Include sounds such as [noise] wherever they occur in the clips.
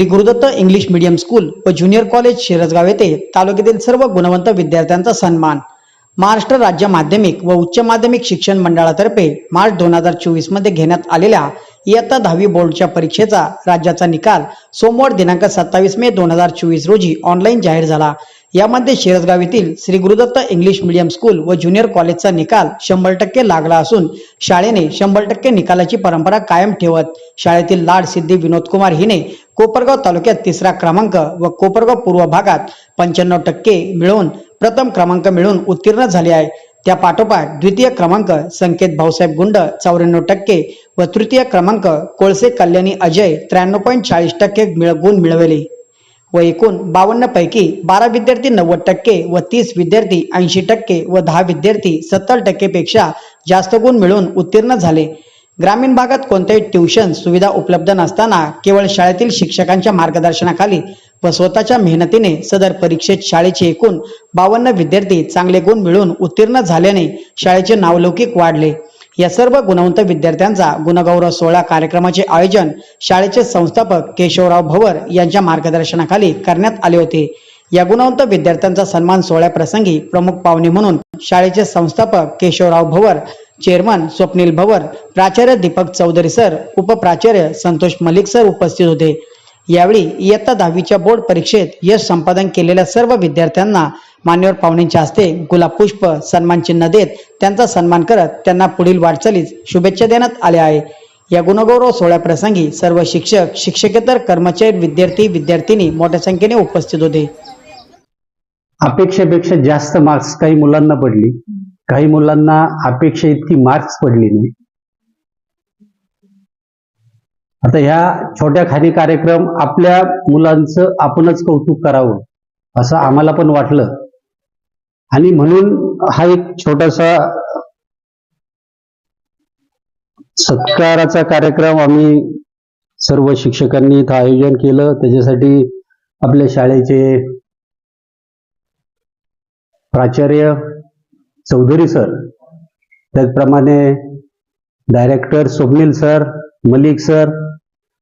Shri Gurudatt English medium school व junior college Shirasgaon येथे तालुक्यातील सर्व गुणवंत विद्यार्थ्यांचा सन्मान. महाराष्ट्र राज्य माध्यमिक व उच्च माध्यमिक शिक्षण मंडळातर्फे मार्च दोन हजार चोवीसमध्ये घेण्यात आलेल्या इयत्ता दहावी बोर्डच्या परीक्षेचा राज्याचा निकाल सोमवार दिनांक सत्तावीस मे दोन हजार चोवीस रोजी ऑनलाईन जाहीर झाला. यामध्ये शिरसगाव येथील Shri Gurudatt English medium school व ज्युनियर कॉलेजचा निकाल शंभर टक्के लागला असून शाळेने शंभर टक्के निकालाची परंपरा कायम ठेवत शाळेतील लाड सिद्धी विनोद कुमार हिने कोपरगाव तालुक्यात तिसरा क्रमांक व कोपरगाव पूर्व भागात पंच्याण्णव टक्के मिळवून प्रथम क्रमांक मिळवून उत्तीर्ण झाले आहे. त्या पाठोपाठ द्वितीय क्रमांक संकेत भाऊसाहेब गुंड चौऱ्याण्णव टक्के व तृतीय क्रमांक कोळसे कल्याणी अजय त्र्याण्णव पॉईंट चाळीस टक्के गुण मिळवले. व एकूण बावन्न पैकी बारा विद्यार्थी नव्वद टक्के व तीस विद्यार्थी ऐंशी टक्के व दहा विद्यार्थी सत्तर टक्केपेक्षा जास्त गुण मिळवून उत्तीर्ण झाले. ग्रामीण भागात कोणत्याही ट्युशन सुविधा उपलब्ध नसताना केवळ शाळेतील शिक्षकांच्या मार्गदर्शनाखाली व स्वतःच्या मेहनतीने सदर परीक्षेत शाळेचे एकूण बावन्न विद्यार्थी चांगले गुण मिळवून उत्तीर्ण झाल्याने शाळेचे नावलौकिक वाढले. या सर्व गुणवंत विद्यार्थ्यांचा गुणगौरव सोहळा कार्यक्रमाचे आयोजन शाळेचे संस्थापक केशवराव भवर यांच्या मार्गदर्शनाखाली करण्यात आले होते. या गुणवंत विद्यार्थ्यांचा सन्मान सोहळ्याप्रसंगी प्रमुख पाहुणे म्हणून शाळेचे संस्थापक केशवराव भवर चेअरमन स्वप्नील भवर प्राचार्य दीपक चौधरी सर उपप्राचार्य संतोष मलिक सर उपस्थित होते. यावेळी इयत्ता दहावीच्या बोर्ड परीक्षेत यश संपादन केलेल्या सर्व विद्यार्थ्यांना मान्यवर पाहुण्यांच्या हस्ते गुलाब पुष्प सन्मान चिन्ह देत त्यांचा सन्मान करत त्यांना पुढील वाटचालीस शुभेच्छा देण्यात आल्या आहे. या गुणगौरव सोहळ्याप्रसंगी सर्व शिक्षक शिक्षकेतर कर्मचारी विद्यार्थी विद्यार्थिनी मोठ्या संख्येने उपस्थित होते. अपेक्षेपेक्षा जास्त मार्क्स काही मुलांना पडली. काही मुलांना अपेक्षा इतकी मार्क्स पडली नाही. आता ह्या छोट्या खाणी कार्यक्रम आपल्या मुलांचं आपणच कौतुक करावं असं आम्हाला पण वाटलं. आणि म्हणून हा एक छोटासा सत्काराचा कार्यक्रम आम्ही सर्व शिक्षकांनी इथं आयोजन केलं. त्याच्यासाठी आपल्या शाळेचे प्राचार्य चौधरी सर. त्याचप्रमाणे director Swapnil sir Malik sir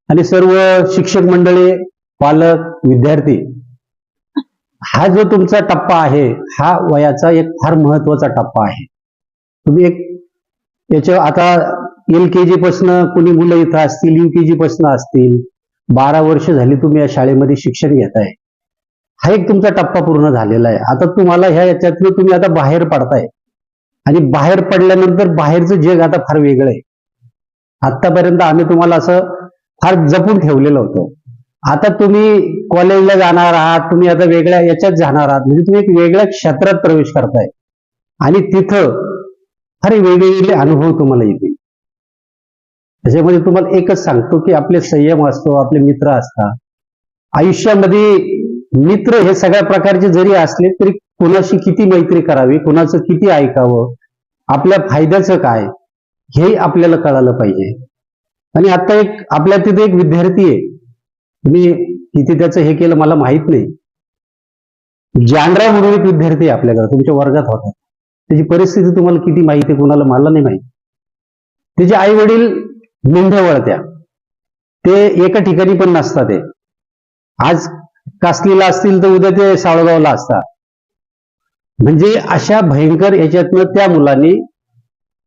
आणि सर्व शिक्षक मंडळी पालक विद्यार्थी. हा जो तुमचा टप्पा आहे हा वयाचा एक फार महत्त्वाचा टप्पा आहे. तुम्ही एक याच्या आता एल के जी पासनं कुणी मुलं इथं असतील यू के जी पासनं असतील बारा वर्ष झाली तुम्ही या शाळेमध्ये शिक्षण घेताय. हा एक तुमचा टप्पा पूर्ण झालेला आहे. आता तुम्हाला ह्या याच्यातनं तुम्ही आता बाहेर पडताय. आणि बाहेर पडल्यानंतर बाहेरचं जग आता फार वेगळं आहे. आतापर्यंत आम्ही तुम्हाला असं फार जपून ठेवलेलं होतं. आता तुम्ही कॉलेजला जाणार आहात तुम्ही आता वेगळ्या याच्यात जाणार आहात. म्हणजे तुम्ही एक वेगळ्या क्षेत्रात प्रवेश करताय. आणि तिथं फार वेगवेगळे अनुभव तुम्हाला येतील. त्याच्यामध्ये तुम्हाला एकच सांगतो की आपले संयम असतो आपले मित्र असतात. आयुष्यामध्ये मित्र हे सगळ्या प्रकारचे जरी असले तरी कुणाशी किती मैत्री करावी कुणाचं किती ऐकावं आपल्या फायद्याचं काय हे आपल्याला कळालं पाहिजे. आणि आता एक आपल्या तिथे एक विद्यार्थी आहे. मी किती त्याचं हे केलं मला माहीत नाही. जानरा म्हणून एक विद्यार्थी आहे आपल्याकडे तुमच्या वर्गात होता. त्याची परिस्थिती तुम्हाला किती माहिती आहे कुणाला मला नाही माहिती. त्याचे आई वडील मेंढ्या वळत्या. ते एका ठिकाणी पण नसतात ते. आज कासलीला असतील तर उद्या ते साळगावला असतात. म्हणजे अशा भयंकर याच्यातनं त्या मुलांनी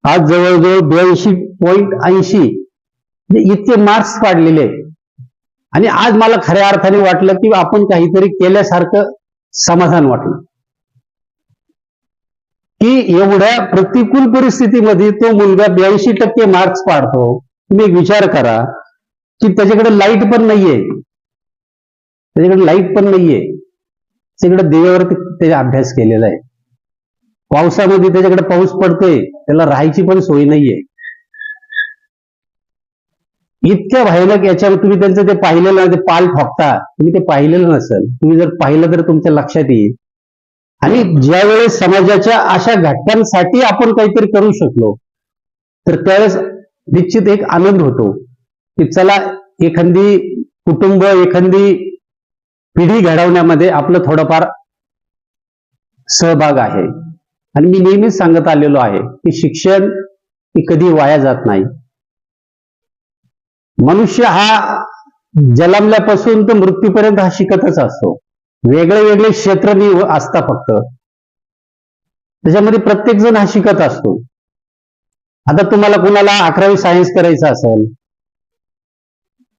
आज जवळजवळ ब्याऐंशी पॉईंट ऐंशी म्हणजे इतके मार्क्स पाडलेले आणि आज मला खऱ्या अर्थाने वाटलं की आपण काहीतरी केल्यासारखं समाधान वाटलं. की एवढ्या प्रतिकूल परिस्थितीमध्ये तो मुलगा ब्याऐंशी टक्के मार्क्स पाडतो. तुम्ही विचार करा की त्याच्याकडे लाइट पण नाहीये. त्याच्याकडे लाइट पण नाहीये. त्याच्याकडे देवावरती त्याचा अभ्यास केलेला आहे. पावसामध्ये त्याच्याकडे पाऊस पडतोय त्याला राहायची पण सोय नाहीये. इतक्या भयानक याच्यावर तुम्ही त्यांचं ते पाहिलेलं ते पाल ठोकता. तुम्ही ते पाहिलेलं नसेल. तुम्ही जर पाहिलं तर तुमच्या लक्षात येईल. आणि ज्यावेळेस समाजाच्या अशा घटकांसाठी आपण काहीतरी करू शकलो तर त्यावेळेस निश्चित एक आनंद होतो. की चला एखादी कुटुंब एखादी पिढी घडवण्यामध्ये आपलं थोडंफार सहभाग आहे. आणि मी नेहमीच सांगत आलेलो आहे की शिक्षण हे कधी वाया जात नाही. मनुष्य हा जलमल्यापासून तर मृत्यूपर्यंत हा शिकतच असतो. वेगळे वेगळे क्षेत्र मी असता फक्त. त्याच्यामध्ये प्रत्येक जण हा शिकत असतो. आता तुम्हाला कुणाला अकरावी सायन्स करायचं असेल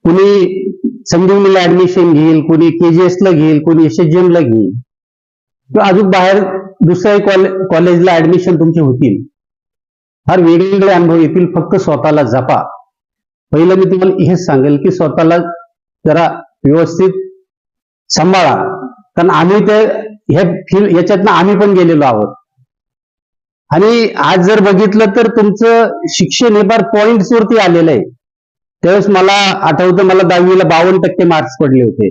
कुणी संजीवनीला ऍडमिशन घेईल कुणी केजीएस ला घेईल कुणी एस ला घेईल. किंवा अजून बाहेर दुसऱ्या कॉलेज कॉलेजला ऍडमिशन तुमचे होतील. फार वेगवेगळे अनुभव येतील फक्त स्वतःला जपा. पहिलं मी तुम्हाला हेच सांगेल की स्वतःला जरा व्यवस्थित सांभाळा. कारण आम्ही ते हे फील्ड याच्यातनं आम्ही पण गेलेलो आहोत. आणि आज जर बघितलं तर तुमचं शिक्षण हे फार पॉइंट्स वरती आलेलं आहे. त्यावेळेस मला आठवतं मला दहावीला बावन्न टक्के मार्क्स पडले होते.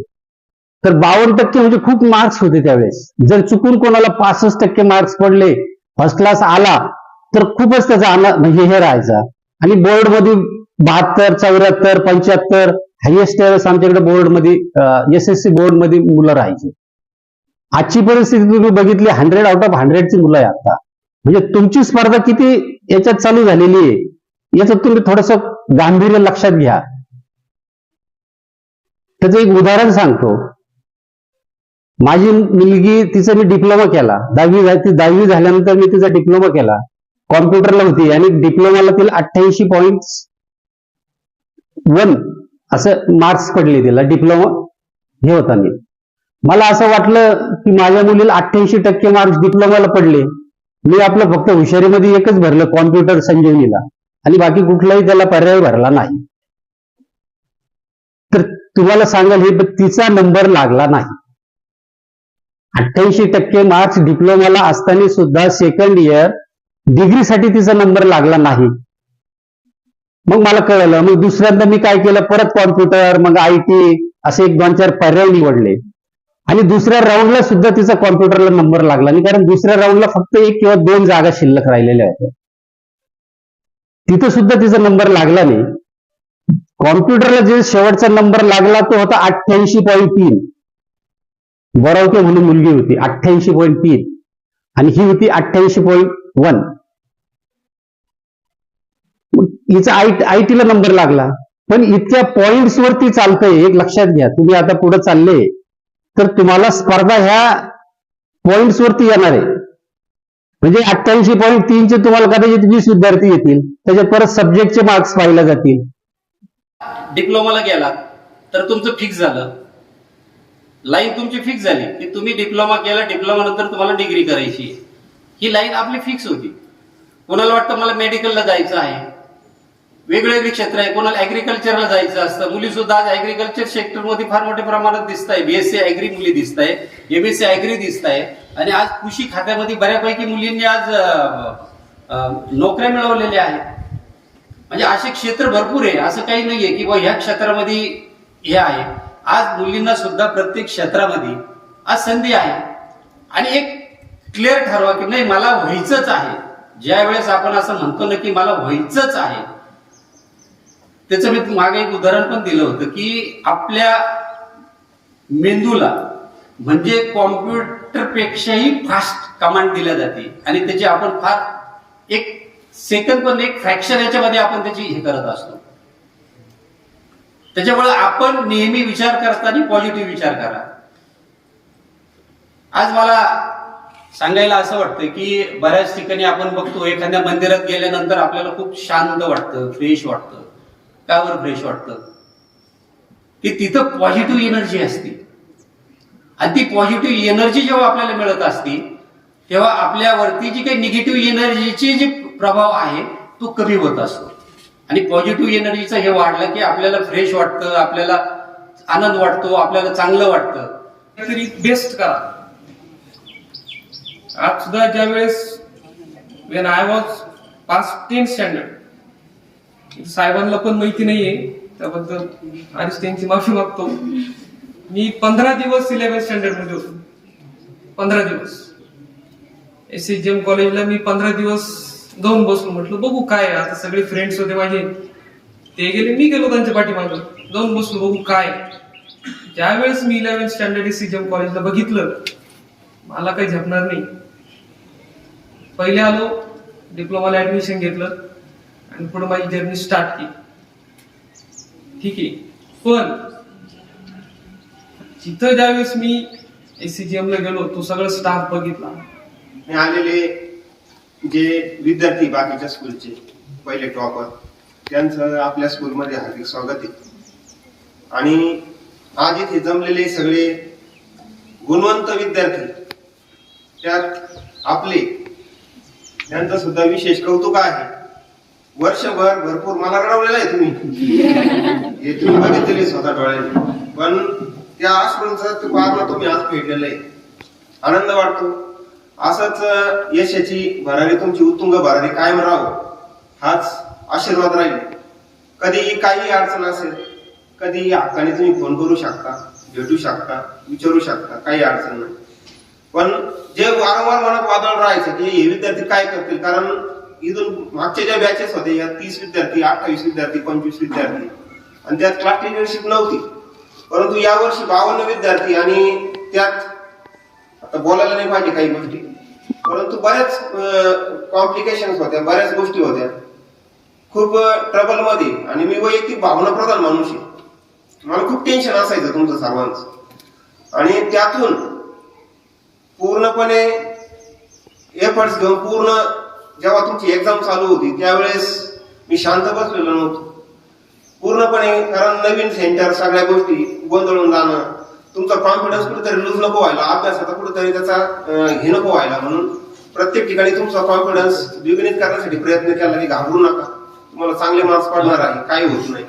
तर बावन्न टक्के म्हणजे खूप मार्क्स होते त्यावेळेस. जर चुकून कोणाला पासष्ट टक्के मार्क्स पडले फर्स्ट क्लास आला तर खूपच त्याचा आना म्हणजे हे राहायचा. आणि बोर्डमध्ये बहात्तर चौऱ्याहत्तर पंच्याहत्तर हायएस्ट त्यावेळेस आमच्याकडे बोर्डमध्ये एस एस सी बोर्डमध्ये मुलं राहायची. आजची परिस्थिती तुम्ही बघितली हंड्रेड आउट ऑफ हंड्रेडची मुलं आहे आता. म्हणजे तुमची स्पर्धा किती याच्यात चालू झालेली आहे याच्यात तुम्ही थोडस गांभीर्य लक्षात घ्या. त्याचं एक उदाहरण सांगतो. माझी मुलगी तिचा मी डिप्लोमा केला. दहावी ती दहावी झाल्यानंतर मी तिचा डिप्लोमा केला. कॉम्प्युटरला होती आणि डिप्लोमाला तिला अठ्ठ्याऐंशी पॉइंट वन असं मार्क्स पडले तिला. डिप्लोमा हे होता मी. मला असं वाटलं की माझ्या मुलीला अठ्ठ्याऐंशी टक्के मार्क्स डिप्लोमाला पडले. मी आपलं फक्त हुशारीमध्ये एकच भरलं कॉम्प्युटर संजीवनीला. आणि बाकी कुठलाही त्याला पर्याय भरला नाही. तर तुम्हाला सांगाल हे तिचा नंबर लागला नाही. अठ्ठ्याऐंशी टक्के मार्क्स डिप्लोमाला असताना सुद्धा सेकंड इयर डिग्रीसाठी तिचा नंबर लागला नाही. मग मला कळलं मग दुसऱ्यांदा मी काय केलं? परत कॉम्प्युटर मग आय टी असे एक दोन चार पर्याय निवडले. आणि दुसऱ्या राऊंडला सुद्धा तिचा कॉम्प्युटरला नंबर लागला नाही. कारण दुसऱ्या राऊंडला फक्त एक किंवा दोन जागा शिल्लक राहिलेल्या होत्या. तिथं सुद्धा तिचा नंबर लागला नाही. कॉम्प्युटरला जे शेवटचा नंबर लागला तो होता अठ्ठ्याऐंशी पॉईंट तीन. बरावके म्हणून मुलगी होती अठ्ठ्याऐंशी पॉईंट तीन. आणि ही होती अठ्ठ्याऐंशी पॉईंट वन. हिचा आय आय टीला नंबर लागला. पण इतक्या पॉइंट्स वरती चालतंय एक लक्षात घ्या. तुम्ही आता पुढे चालले तर तुम्हाला स्पर्धा ह्या पॉइंट्स वरती येणार आहे. म्हणजे अठ्ठ्याऐंशी पॉईंट तीनचे तुम्हाला कदाचित वीस विद्यार्थी येतील. त्याच्यात परत सब्जेक्टचे मार्क्स पाहिले जातील. डिप्लोमाला गेला तर तुमचं फिक्स झालं. लाईन तुमची फिक्स झाली की तुम्ही डिप्लोमा केला डिप्लोमा नंतर तुम्हाला डिग्री करायची ही लाईन आपली फिक्स होती. कोणाला वाटतं मला मेडिकलला जायचं आहे? वेगवेगळी क्षेत्र आहे. कोणाला ऍग्रिकल्चरला जायचं असतं. मुली सुद्धा आज ऍग्रिकल्चर सेक्टरमध्ये फार मोठ्या प्रमाणात दिसत आहे बीएससी ऍग्री मुली दिसत आहे एमएससी ऍग्री दिसत आहे आणि आज कृषी खात्यामध्ये बऱ्यापैकी मुलींनी आज नोकऱ्या मिळवलेल्या आहेत. म्हणजे असे क्षेत्र भरपूर आहे. असं काही नाहीये की बा ह्या क्षेत्रामध्ये हे आहे. आज मुलींना सुद्धा प्रत्येक क्षेत्रामध्ये आज संधी आहे. आणि एक क्लिअर ठरवा की नाही मला व्हायचंच आहे. ज्या वेळेस आपण असं म्हणतो ना की मला व्हायचंच आहे त्याचं मी मागे एक उदाहरण पण दिलं होतं की आपल्या मेंदूला म्हणजे कॉम्प्युटर पेक्षाही फास्ट कमांड दिल्या जाते. आणि त्याची आपण फार एक सेकंद पण एक फ्रॅक्शन याच्यामध्ये आपण त्याची हे करत असतो. त्याच्यामुळे आपण नेहमी विचार करताना पॉझिटिव्ह विचार करा. आज मला सांगायला असं वाटतं की बऱ्याच ठिकाणी आपण बघतो एखाद्या मंदिरात गेल्यानंतर आपल्याला खूप शांत वाटतं फ्रेश वाटतं. त्यावर फ्रेश वाटतं. की तिथं पॉझिटिव्ह एनर्जी असते. आणि ती पॉझिटिव्ह एनर्जी जेव्हा आपल्याला मिळत असते तेव्हा आपल्यावरती जी काही निगेटिव्ह एनर्जीची जी प्रभाव आहे तो कमी होत असतो. आणि पॉझिटिव्ह एनर्जीचं हे वाढलं की आपल्याला फ्रेश वाटतं आपल्याला आनंद वाटतो आपल्याला चांगलं वाटतं. तरी बेस्ट करा. आज सुद्धा ज्या वेळेस when I was pass ten standard साहेबांना पण माहिती नाहीये. त्याबद्दल आधीच त्यांची माफी मागतो. मी पंधरा दिवस सिलेबस स्टँडर्डमध्ये होतो. पंधरा दिवस. एस सी एम कॉलेजला मी पंधरा दिवस जाऊन बसलो. म्हटलं बघू काय आता सगळे फ्रेंड्स होते माझे. ते गेले मी गेलो त्यांच्या पाठीमागे. जाऊन बसलो बघू काय ज्यावेळेस मी eleven standard S C M कॉलेजला बघितलं मला काही झपणार नाही. पहिले आलो डिप्लोमाला ऍडमिशन घेतलं. आणि पुढे माझी जर्नी स्टार्ट केली. ठीक? आहे पण जिथं ज्यावेळेस मी एसीजीएम ला गेलो तो सगळं स्टाफ बघितला. आणि आलेले जे विद्यार्थी बाकीच्या स्कूलचे पहिले टॉपर त्यांचं आपल्या स्कूलमध्ये हार्दिक स्वागत आहे. आणि आज इथे जमलेले सगळे गुणवंत विद्यार्थी त्यात आपले त्यांचं सुद्धा विशेष कौतुक आहे. वर्षभर भरपूर मला रडवलेलं आहे तुम्ही. [laughs] हे तुम्ही बघितलेले स्वतः डोळ्याने. पण त्या आश्रमचा तो पारणा तुम्ही आज फेडलेला आहे. आनंद वाटतो. असंच यशाची भरारी तुमची उत्तुंग भरारी कायम राहो. हाच आशीर्वाद राहील. कधी काही अडचण असेल कधी हक्काने तुम्ही फोन करू शकता भेटू शकता विचारू शकता काही अडचण नाही. पण जे वारंवार मनात वादळ राहायचं की हे विद्यार्थी काय करतील? कारण इथून मागच्या ज्या बॅचेस होते या तीस विद्यार्थी अठ्ठावीस विद्यार्थी पंचवीस विद्यार्थी आणि त्यात क्लास लिडरशिप नव्हती. परंतु यावर्षी बावन्न विद्यार्थी आणि त्यात आता बोलायला नाही पाहिजे काही गोष्टी परंतु बऱ्याच कॉम्प्लिकेशन होत्या बऱ्याच गोष्टी होत्या. खूप ट्रबलमध्ये आणि मी वैयक्तिक भावनाप्रधान माणूस आहे. मला खूप टेन्शन असायचं तुमचं सर्वांचं. आणि त्यातून पूर्णपणे एफर्ट्स घेऊन पूर्ण जेव्हा तुमची एक्झाम चालू होती त्यावेळेस मी शांत बसलेलो नव्हतो. पूर्णपणे कारण नवीन सेंटर सगळ्या गोष्टी गोंधळून जाणं तुमचा कॉन्फिडन्स कुठेतरी लूज नको व्हायला अभ्यासाचा कुठेतरी त्याचा हे नको व्हायला म्हणून प्रत्येक ठिकाणी तुमचा कॉन्फिडन्स द्विगुणित करण्यासाठी प्रयत्न केला की घाबरू नका. तुम्हाला चांगले मार्क्स पडणार आहे काही होत नाही.